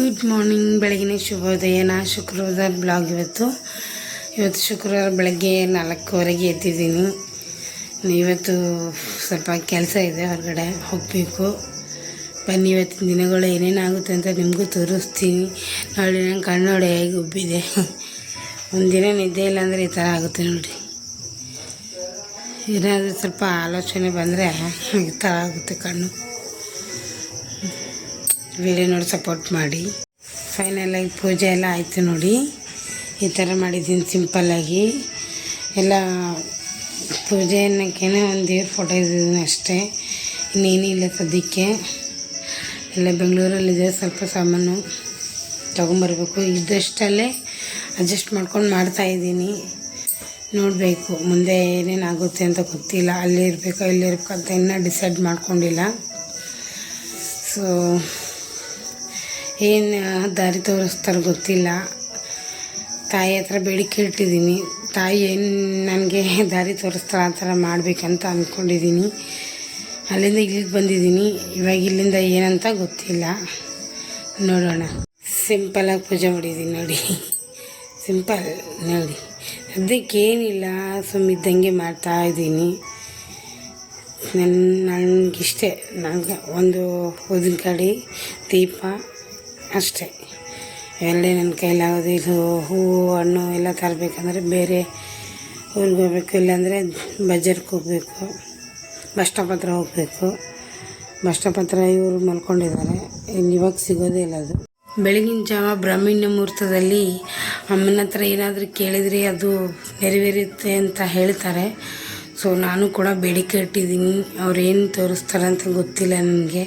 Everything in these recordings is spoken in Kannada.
ಗುಡ್ ಮಾರ್ನಿಂಗ್ ಬೆಳಗಿನ ಶುಭೋದಯ ನಾ ಶುಕ್ರವಾರ ಬ್ಲಾಗ್ ಇವತ್ತು. ಇವತ್ತು ಶುಕ್ರವಾರ ಬೆಳಗ್ಗೆ ನಾಲ್ಕೂವರೆಗೆ ಎದ್ದಿದ್ದೀನಿ. ಇವತ್ತು ಸ್ವಲ್ಪ ಕೆಲಸ ಇದೆ ಹೊರಗಡೆ ಹೋಗಬೇಕು. ಬನ್ನಿ, ಇವತ್ತಿನ ದಿನಗಳು ಏನೇನಾಗುತ್ತೆ ಅಂತ ನಿಮಗೂ ತೋರಿಸ್ತೀನಿ. ನೋಡಿ, ನಂಗೆ ಕಣ್ಣೋಡೆ ಹೇಗೆ ಉಬ್ಬಿದೆ. ಒಂದಿನ ನಿದ್ದೆ ಇಲ್ಲ ಅಂದರೆ ಈ ಥರ ಆಗುತ್ತೆ ನೋಡಿ. ಏನಾದರೂ ಸ್ವಲ್ಪ ಆಲೋಚನೆ ಬಂದರೆ ಈ ಥರ ಆಗುತ್ತೆ ಕಣ್ಣು. ವಿಡಿಯೋ ನೋಡಿ ಸಪೋರ್ಟ್ ಮಾಡಿ ಫೈನಲಾಗಿ ಪೂಜೆ ಎಲ್ಲ ಆಯಿತು ನೋಡಿ. ಈ ಥರ ಮಾಡಿದ್ದೀನಿ ಸಿಂಪಲ್ಲಾಗಿ ಎಲ್ಲ ಪೂಜೆ ಅನ್ನೋಕ್ಕೇನೆ ಒಂದು ದೇವ್ರ ಫೋಟೋ ಇದ್ದೀನಿ ಅಷ್ಟೇ. ಇನ್ನೇನಿಲ್ಲ ಸದ್ಯಕ್ಕೆ. ಎಲ್ಲ ಬೆಂಗಳೂರಲ್ಲಿದೆ ಸ್ವಲ್ಪ ಸಾಮಾನು ತೊಗೊಂಬರ್ಬೇಕು. ಇದ್ದಷ್ಟಲ್ಲೇ ಅಡ್ಜಸ್ಟ್ ಮಾಡ್ಕೊಂಡು ಮಾಡ್ತಾಯಿದ್ದೀನಿ ನೋಡಬೇಕು, ಮುಂದೆ ಏನೇನಾಗುತ್ತೆ ಅಂತ ಗೊತ್ತಿಲ್ಲ. ಅಲ್ಲಿ ಇರಬೇಕು ಇಲ್ಲಿ ಇರಬೇಕು ಅಂತ ಇನ್ನೂ ಡಿಸೈಡ್ ಮಾಡ್ಕೊಂಡಿಲ್ಲ. ಸೊ ಏನು ದಾರಿ ತೋರಿಸ್ತಾರೋ ಗೊತ್ತಿಲ್ಲ. ತಾಯಿ ಹತ್ರ ಬೇಡಿಕೆ ಇಟ್ಟಿದ್ದೀನಿ. ತಾಯಿ ಏನು ನನಗೆ ದಾರಿ ತೋರಿಸ್ತಾರೆ ಆ ಥರ ಮಾಡಬೇಕಂತ ಅಂದ್ಕೊಂಡಿದ್ದೀನಿ ಅಲ್ಲಿಂದ ಇಲ್ಲಿಗೆ ಬಂದಿದ್ದೀನಿ. ಇವಾಗ ಇಲ್ಲಿಂದ ಏನಂತ ಗೊತ್ತಿಲ್ಲ. ನೋಡೋಣ. ಸಿಂಪಲಾಗಿ ಪೂಜೆ ಮಾಡಿದ್ದೀನಿ ನೋಡಿ. ಸಿಂಪಲ್ ನೋಡಿ. ಅದಕ್ಕೇನಿಲ್ಲ ಸುಮ್ಮಿದ್ದಂಗೆ ಮಾಡ್ತಾ ಇದ್ದೀನಿ. ನನ್ನ ನನಗಿಷ್ಟೇ. ನನಗೆ ಒಂದು ಊದಿನ ಕಡೆ ದೀಪ ಅಷ್ಟೇ. ಎಲ್ಲಿ ನನ್ನ ಕೈಲಾಗೋದು, ಇದು ಹೂವು ಹಣ್ಣು ಎಲ್ಲ ತರಬೇಕಂದ್ರೆ ಬೇರೆ ಊರಿಗೆ ಹೋಗ್ಬೇಕು, ಇಲ್ಲಾಂದರೆ ಬಜಾರ್ಗೆ ಹೋಗಬೇಕು, ಬಸ್ ಸ್ಟಾಪ್ ಹತ್ರ ಹೋಗಬೇಕು. ಬಸ್ ಸ್ಟಾಪ್ ಹತ್ರ ಇವರು ಮಲ್ಕೊಂಡಿದ್ದಾರೆ. ಇನ್ನು ಇವಾಗ ಸಿಗೋದೇ ಇಲ್ಲ ಅದು. ಬೆಳಗಿನ ಜಾವ ಬ್ರಾಹ್ಮಣ್ಯ ಮುಹೂರ್ತದಲ್ಲಿ ಅಮ್ಮನ ಹತ್ರ ಏನಾದರೂ ಕೇಳಿದರೆ ಅದು ನೆರವೇರುತ್ತೆ ಅಂತ ಹೇಳ್ತಾರೆ. ಸೊ ನಾನು ಕೂಡ ಬೇಡಿಕೆ ಇಟ್ಟಿದ್ದೀನಿ. ಅವ್ರು ಏನು ತೋರಿಸ್ತಾರೆ ಅಂತ ಗೊತ್ತಿಲ್ಲ ನನಗೆ.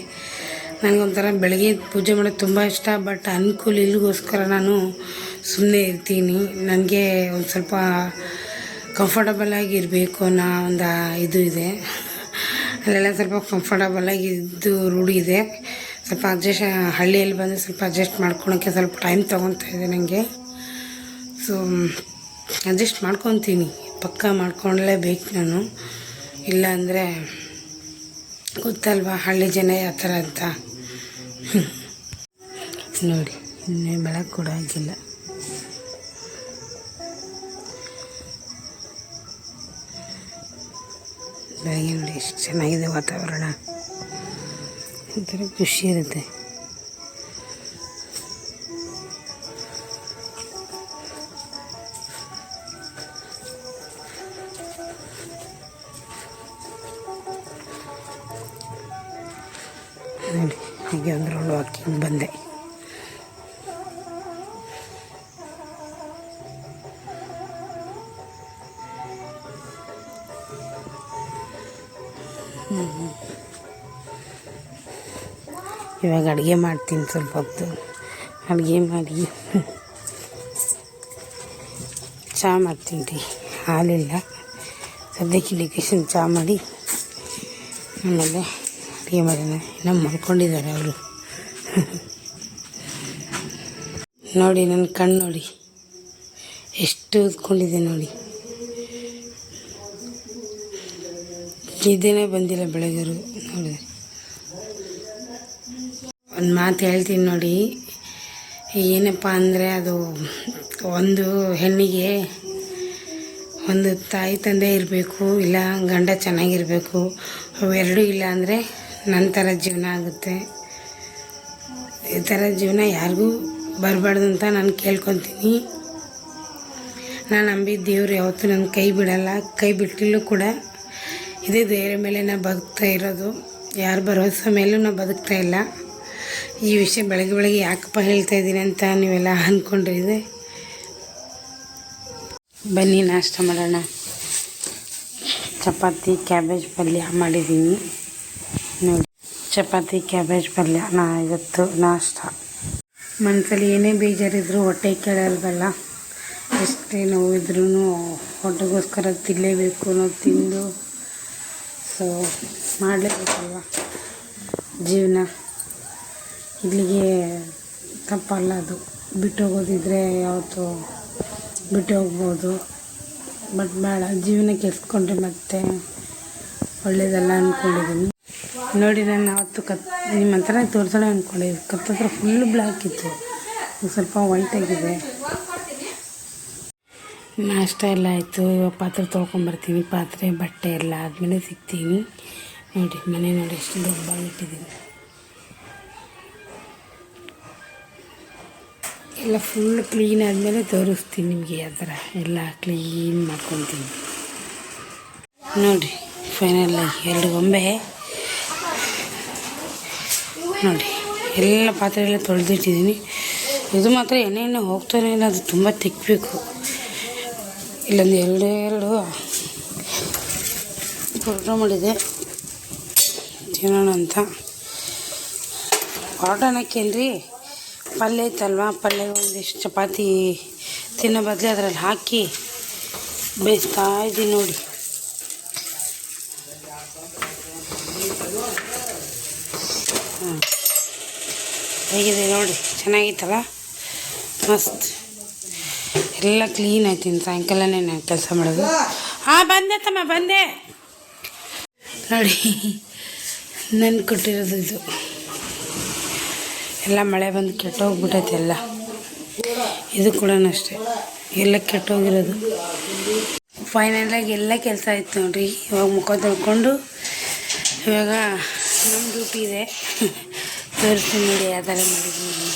ನನಗೊಂಥರ ಬೆಳಗ್ಗೆ ಪೂಜೆ ಮಾಡೋದು ತುಂಬ ಇಷ್ಟ, ಬಟ್ ಅನುಕೂಲ ಇಲ್ಲಿಗೋಸ್ಕರ ನಾನು ಸುಮ್ಮನೆ ಇರ್ತೀನಿ. ನನಗೆ ಒಂದು ಸ್ವಲ್ಪ ಕಂಫರ್ಟಬಲ್ ಆಗಿರಬೇಕು ಅನ್ನೋ ಒಂದು ಇದು ಇದೆ. ಅಲ್ಲೆಲ್ಲ ಸ್ವಲ್ಪ ಕಂಫರ್ಟಬಲ್ ಆಗಿ ಇದ್ದು ರೂಢಿ ಇದೆ. ಸ್ವಲ್ಪ ಅಡ್ಜಸ್ಟ್ ಹಳ್ಳಿಯಲ್ಲಿ ಬಂದು ಸ್ವಲ್ಪ ಅಡ್ಜಸ್ಟ್ ಮಾಡ್ಕೊಳೋಕ್ಕೆ ಸ್ವಲ್ಪ ಟೈಮ್ ತೊಗೊತಾ ಇದೆ ನನಗೆ ಸೊ ಅಡ್ಜಸ್ಟ್ ಮಾಡ್ಕೊತೀನಿ. ಪಕ್ಕ ಮಾಡ್ಕೊಳ್ಳೇಬೇಕು ನಾನು. ಇಲ್ಲ ಅಂದರೆ ಗೊತ್ತಲ್ವಾ ಹಳ್ಳಿ ಜನ ಯಾವ ಥರ ಅಂತ. ನೋಡಿ ಇನ್ನೇ ಬೆಳಕು ಕೂಡ ಆಗಿಲ್ಲ ಬೆಳಗ್ಗೆ ನೋಡಿ ಎಷ್ಟು ಚೆನ್ನಾಗಿದೆ ವಾತಾವರಣ. ಒಂಥರ ಖುಷಿ ಇರುತ್ತೆ. ನೋಡಿ. ಹಾಗೆ ಒಂದು ಬಂದೆ. ಇವಾಗ ಅಡುಗೆ ಮಾಡ್ತೀನಿ ಸ್ವಲ್ಪ ಹೊತ್ತು. ಅಡುಗೆ ಮಾಡಿ. ಚಹಾ ಮಾಡ್ತೀನಿ ರೀ ಹಾಲಿಲ್ಲ. ಸದ್ಯಕ್ಕೆ ಇಂಡಿಕೇಶನ್ ಚಹಾ ಮಾಡಿ. ಆಮೇಲೆ ಅಡುಗೆ ಮಾಡೋಣ ಇನ್ನೂ ಮಲ್ಕೊಂಡಿದ್ದಾರೆ ಅವರು. ನೋಡಿ ನನ್ನ ಕಣ್ಣು ನೋಡಿ. ಎಷ್ಟು ಉದ್ಕೊಂಡಿದೆ ನೋಡಿ. ನಿದ್ದೆನೇ ಬಂದಿಲ್ಲ ಬೆಳಗ್ಗೆರು ನೋಡಿದ್ರೆ. ಒಂದು ಮಾತು ಹೇಳ್ತೀನಿ ನೋಡಿ. ಏನಪ್ಪ ಅಂದರೆ ಅದು ಒಂದು ಹೆಣ್ಣಿಗೆ ಒಂದು ತಾಯಿ ತಂದೆ ಇರಬೇಕು, ಇಲ್ಲ ಗಂಡ ಚೆನ್ನಾಗಿರಬೇಕು ಅವೆರಡೂ ಇಲ್ಲ ಅಂದರೆ ಥರ ಜೀವನ ಆಗುತ್ತೆ. ಈ ಥರ ಜೀವನ ಯಾರಿಗೂ ಬರಬಾರ್ದು ಅಂತ ನಾನು ಕೇಳ್ಕೊತೀನಿ. ನಾನು ನಂಬಿದ ದೇವ್ರು ಯಾವತ್ತೂ ನನ್ನ ಕೈ ಬಿಡಲ್ಲ. ಕೈ ಬಿಟ್ಟಿಲ್ಲೂ ಕೂಡ ಇದೇ ಧೈರ್ಯ ಮೇಲೆ ನಾನು ಬದುಕ್ತಾ ಇರೋದು. ಯಾರು ಭರವಸೆ ಮೇಲೂ ನಾನು ಬದುಕ್ತಾ ಇಲ್ಲ. ಈ ವಿಷಯ ಬೆಳಗ್ಗೆ ಬೆಳಗ್ಗೆ ಯಾಕಪ್ಪ ಹೇಳ್ತಾ ಇದ್ದೀನಿ ಅಂತ ನೀವೆಲ್ಲ ಅಂದ್ಕೊಂಡಿದೆ ಬನ್ನಿ ನಾಷ್ಟ ಮಾಡೋಣ. ಚಪಾತಿ, ಕ್ಯಾಬೇಜ್ ಪಲ್ಯ ಮಾಡಿದ್ದೀನಿ. ನೋಡಿ. ಚಪಾತಿ, ಕ್ಯಾಬೇಜ್, ಪಲ್ಯ, ನಾ ಇವತ್ತು ನಾಷ್ಟ. ಮನಸ್ಸಲ್ಲಿ ಏನೇ ಬೇಜಾರಿದ್ರು ಹೊಟ್ಟೆ ಕೇಳಲ್ವಲ್ಲ? ಎಷ್ಟೇ ನೋವಿದ್ರೂ ಹೊಟ್ಟೆಗೋಸ್ಕರ ತಿನ್ನಲೇಬೇಕು ನಾವು ತಿಂದು ಸೊ ಮಾಡಲೇಬೇಕಲ್ವ? ಜೀವನ. ಇಲ್ಲಿಗೆ ತಪ್ಪಲ್ಲ ಅದು. ಬಿಟ್ಟು ಹೋಗೋದಿದ್ರೆ ಯಾವತ್ತೂ ಬಿಟ್ಟು ಹೋಗ್ಬೋದು. ಬಟ್ ಬೇಡ, ಜೀವನ ಕೆಲ್ಸ್ಕೊಂಡ್ರೆ ಮತ್ತೆ ಒಳ್ಳೇದಲ್ಲ ಅಂದ್ಕೊಂಡಿದ್ದೀನಿ ನೋಡಿ ನಾನು ಅವತ್ತು ಕತ್, ನಿಮ್ಮ ಹತ್ರ ತೋರಿಸೋಣ ಅಂದ್ಕೊಂಡಿದ್ದೆ ಕತ್ತತ್ರ ಫುಲ್ ಬ್ಲ್ಯಾಕ್ ಇತ್ತು. ಸ್ವಲ್ಪ ವೈಟ್ ಆಗಿದೆ. ನಾಷ್ಟ ಎಲ್ಲ ಆಯಿತು. ಇವಾಗ ಪಾತ್ರೆ ತೊಳ್ಕೊಂಬರ್ತೀನಿ ಪಾತ್ರೆ, ಬಟ್ಟೆ ಎಲ್ಲ ಆದಮೇಲೆ ಸಿಗ್ತೀನಿ. ನೋಡಿ, ಮನೆ ನೋಡಿ ಎಷ್ಟು ದೊಡ್ಡ ಇಟ್ಟಿದ್ದೀನಿ. ಎಲ್ಲ ಫುಲ್ ಕ್ಲೀನ್ ಆದಮೇಲೆ ತೋರಿಸ್ತೀನಿ ನಿಮಗೆ ಆ ಥರ. ಎಲ್ಲ ಕ್ಲೀನ್ ಮಾಡ್ಕೊತೀನಿ. ನೋಡಿ ಫೈನಲಾಗಿ ಎರಡು ಗೊಂಬೆ. ನೋಡಿ. ಎಲ್ಲ ಪಾತ್ರೆ ಎಲ್ಲ ತೊಳೆದಿಟ್ಟಿದ್ದೀನಿ. ಇದು ಮಾತ್ರ ಎಣ್ಣೆ ಎಣ್ಣೆ ಹೋಗ್ತಾನೆ ಇಲ್ಲ, ಅದು ತುಂಬ ತಿಕ್ಕಬೇಕು ಇಲ್ಲೊಂದು ಎರಡು ಎರಡು ಪರೋಟ ಮಾಡಿದೆ. ತಿನ್ನೋಣ ಅಂತ. ಪರೋಟನಕ್ಕೇನ್ರಿ ಪಲ್ಯ ಐತಲ್ವಾ? ಪಲ್ಯ ಒಂದಿಷ್ಟು ಚಪಾತಿ ತಿನ್ನೋ ಬದಲು ಅದರಲ್ಲಿ ಹಾಕಿ ಬೇಯಿಸ್ತಾ ಇದ್ದೀನಿ ನೋಡಿ. ಹೇಗಿದೆ ನೋಡಿ, ಚೆನ್ನಾಗಿತ್ತಲ್ಲ? ಮಸ್ತ್. ಎಲ್ಲ ಕ್ಲೀನ್ ಆಯ್ತು ಇನ್ನು ಸಾಯಂಕಾಲನೇ ನಾನು ಕೆಲಸ ಮಾಡೋದು? ಹಾಂ ಬಂದೆ ತಮ್ಮ, ಬಂದೆ. ನೋಡಿ ನನ್ನ ಕೊಟ್ಟಿರೋದು ಇದು. ಎಲ್ಲ ಮಳೆ ಬಂದು ಕೆಟ್ಟೋಗ್ಬಿಟ್ಟೈತೆ ಎಲ್ಲ. ಇದು ಕೂಡ ಅಷ್ಟೇ. ಎಲ್ಲ ಕೆಟ್ಟೋಗಿರೋದು. ಫೈನಲಾಗಿ ಎಲ್ಲ ಕೆಲಸ ಆಯ್ತು ನೋಡಿರಿ. ಇವಾಗ ಮುಖ ತೊಳ್ಕೊಂಡು ಇವಾಗ ನಮ್ಮ ಡ್ಯೂಟಿ ಇದೆ ತೋರಿಸ್ತೀನಿ ನೋಡಿ ಯಾವ ಥರ ಮಾಡಿದ್ದೀನಿ.